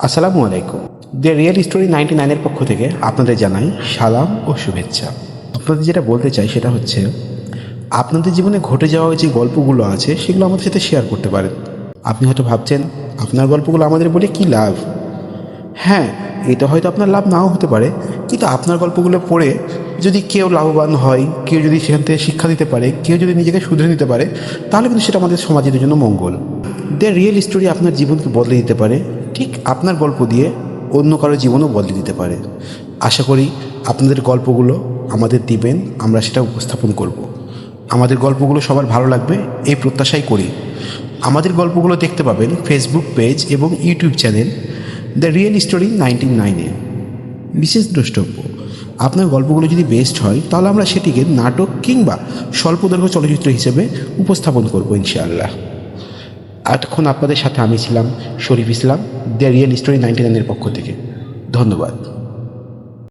আসসালামু আলাইকুম। The real story ninety নাইনের পক্ষ থেকে আপনাদের জানাই সালাম ও শুভেচ্ছা। আপনাদের যেটা বলতে চাই সেটা হচ্ছে, আপনাদের জীবনে ঘটে যাওয়া যে গল্পগুলো আছে সেগুলো আমাদের সাথে শেয়ার করতে পারেন। আপনি হয়তো ভাবছেন, আপনার গল্পগুলো আমাদের বলে কি লাভ? হ্যাঁ এটা হয়তো আপনার লাভ নাও হতে পারে, কিন্তু আপনার গল্পগুলো পড়ে যদি কেউ লাভবান হয়, কেউ যদি সেখান থেকে শিক্ষা দিতে পারে, কেউ যদি নিজেকে শুধরে নিতে পারে, তাহলে কিন্তু সেটা আমাদের সমাজের জন্য মঙ্গল। দ্য রিয়েল স্টোরি আপনার জীবনকে বদলে দিতে পারে ঠিক আপনার গল্প দিয়ে অন্য কারও জীবনও বদলে দিতে পারে। আশা করি আপনাদের গল্পগুলো আমাদের দিবেন, আমরা সেটা উপস্থাপন করব। আমাদের গল্পগুলো সবার ভালো লাগবে, এই প্রত্যাশাই করি। আমাদের গল্পগুলো দেখতে পাবেন ফেসবুক পেজ এবং YouTube channel the real story nineteen নাইনে বিশেষ দ্রষ্টব্য, আপনার গল্পগুলো যদি বেস্ট হয়, তাহলে আমরা সেটিকে নাটক কিংবা স্বল্পদৈর্ঘ্য চলচ্চিত্র হিসেবে উপস্থাপন করব ইনশাআল্লাহ। এতক্ষণ আপনাদের সাথে আমি ছিলাম, Sharif Islam, the real story ninety নাইনের পক্ষ থেকে। ধন্যবাদ।